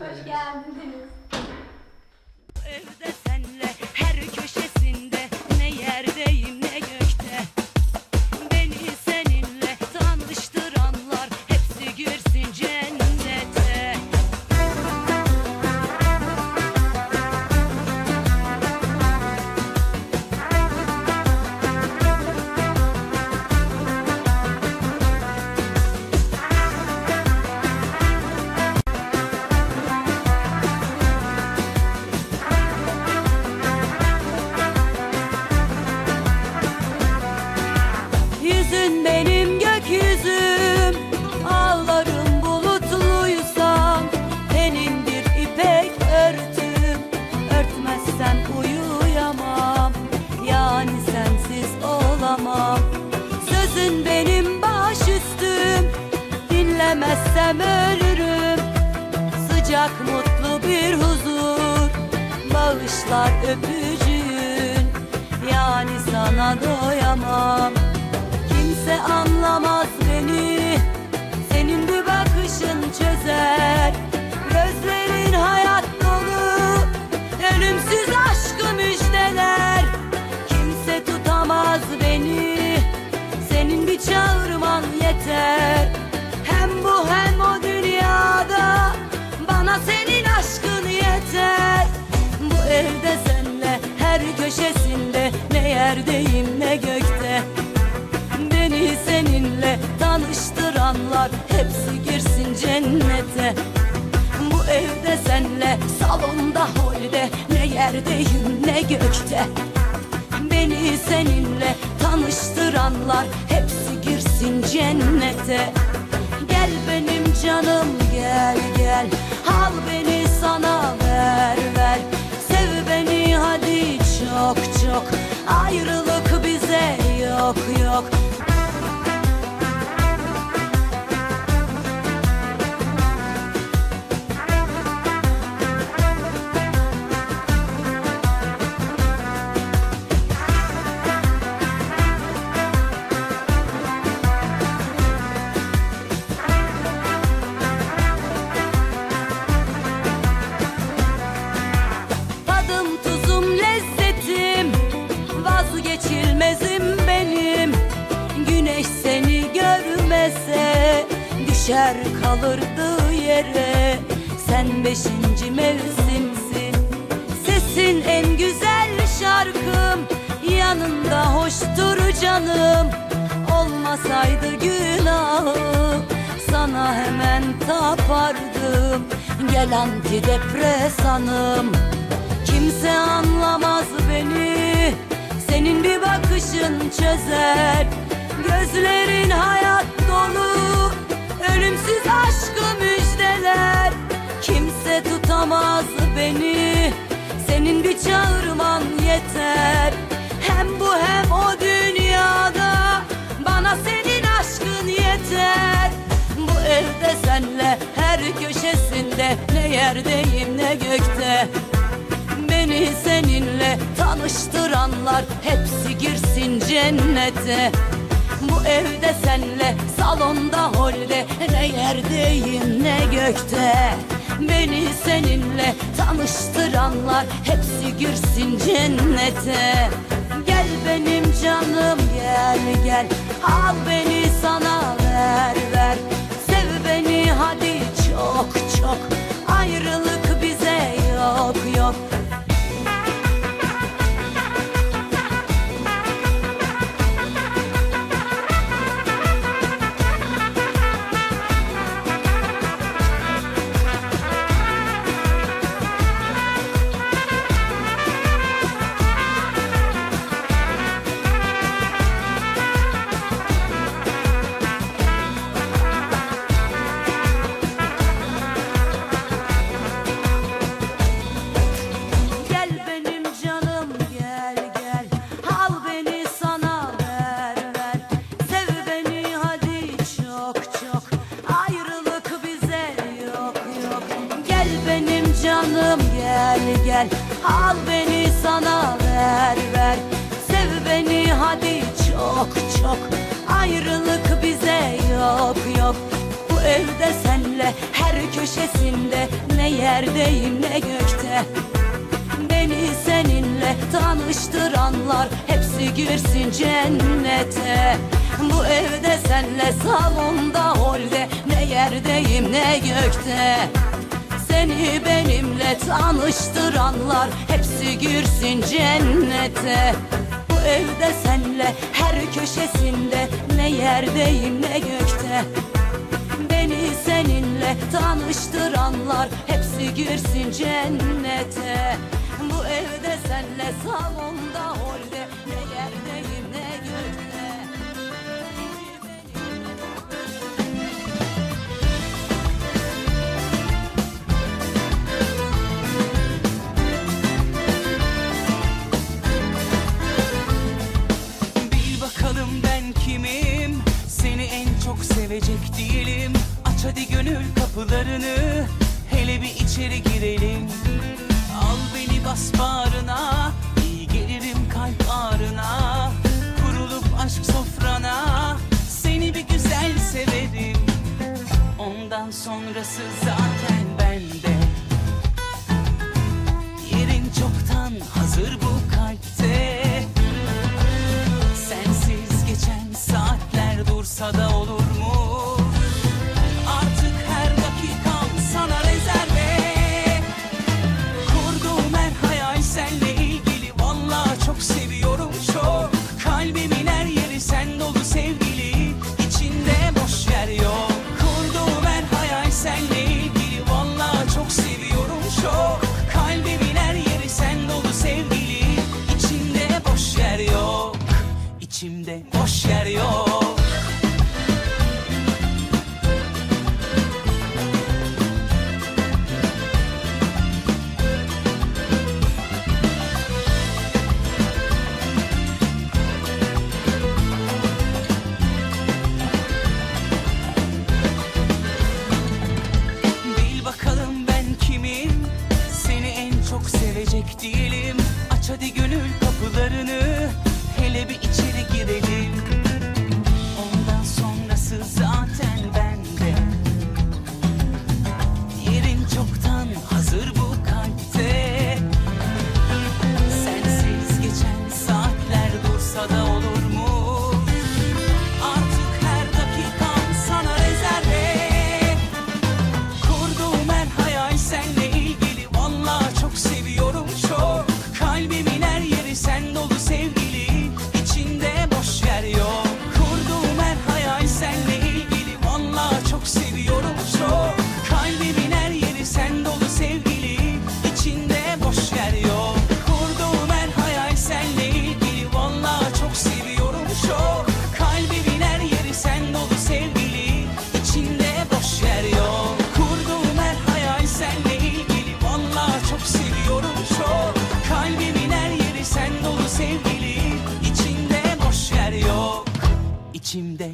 Hoş geldiniz. Doyamam. Kimse anlamaz beni. Senin bir bakışın çözer. Gözlerin hayat dolu. Ölümsüz aşkı müjdeler. Kimse tutamaz beni. Senin bir çağırman yeter tanıştıranlar hepsi girsin cennete. Bu evde senle salonda holde ne yerdeyim ne gökte. Beni seninle tanıştıranlar hepsi girsin cennete. Gel benim canım gel gel. Al beni sana ver ver. Sev beni hadi çok çok. Ayrılık bize yok yok Düşer kalırdı yere. Sen beşinci mevsimsin. Sesin en güzel şarkım. Yanında hoştur canım. Olmasaydı günahım Sana hemen tapardım. Gel antidepresanım. Kimse anlamaz beni. Senin bir bakışın çözer. Gözlerin hayat Kimse tutamaz beni. Senin bir çağırman yeter. Hem bu hem o dünyada. Bana senin aşkın yeter. Bu evde senle her köşesinde. Ne yerdeyim ne gökte. Beni seninle tanıştıranlar hepsi girsin cennete. Bu evde senle salonda holde. Ne yerdeyim ne gökte Beni seninle tanıştıranlar hepsi girsin cennete. Gel benim canım gel gel. Al beni sana ver ver. Sev beni hadi çok çok canım gel gel. Al beni sana ver ver. Sev beni hadi çok çok. Ayrılık bize yok yok. Bu evde senle her köşesinde. Ne yerdeyim ne gökte. Beni seninle tanıştıranlar Hepsi girsin cennete. Bu evde senle salonda holde. Ne yerdeyim ne gökte Seni benimle tanıştıranlar Hepsi girsin cennete. Bu evde senle her köşesinde Ne yerdeyim ne gökte. Beni seninle tanıştıranlar hepsi girsin cennete. Bu evde senle salonda holde sevecek değilim Aç hadi gönül kapılarını Hele bir içeri girelim. Al beni bas bağrına İyi gelirim kalp ağrına. Kurulup aşk sofrana Seni bir güzel severim. Ondan sonrası İçinde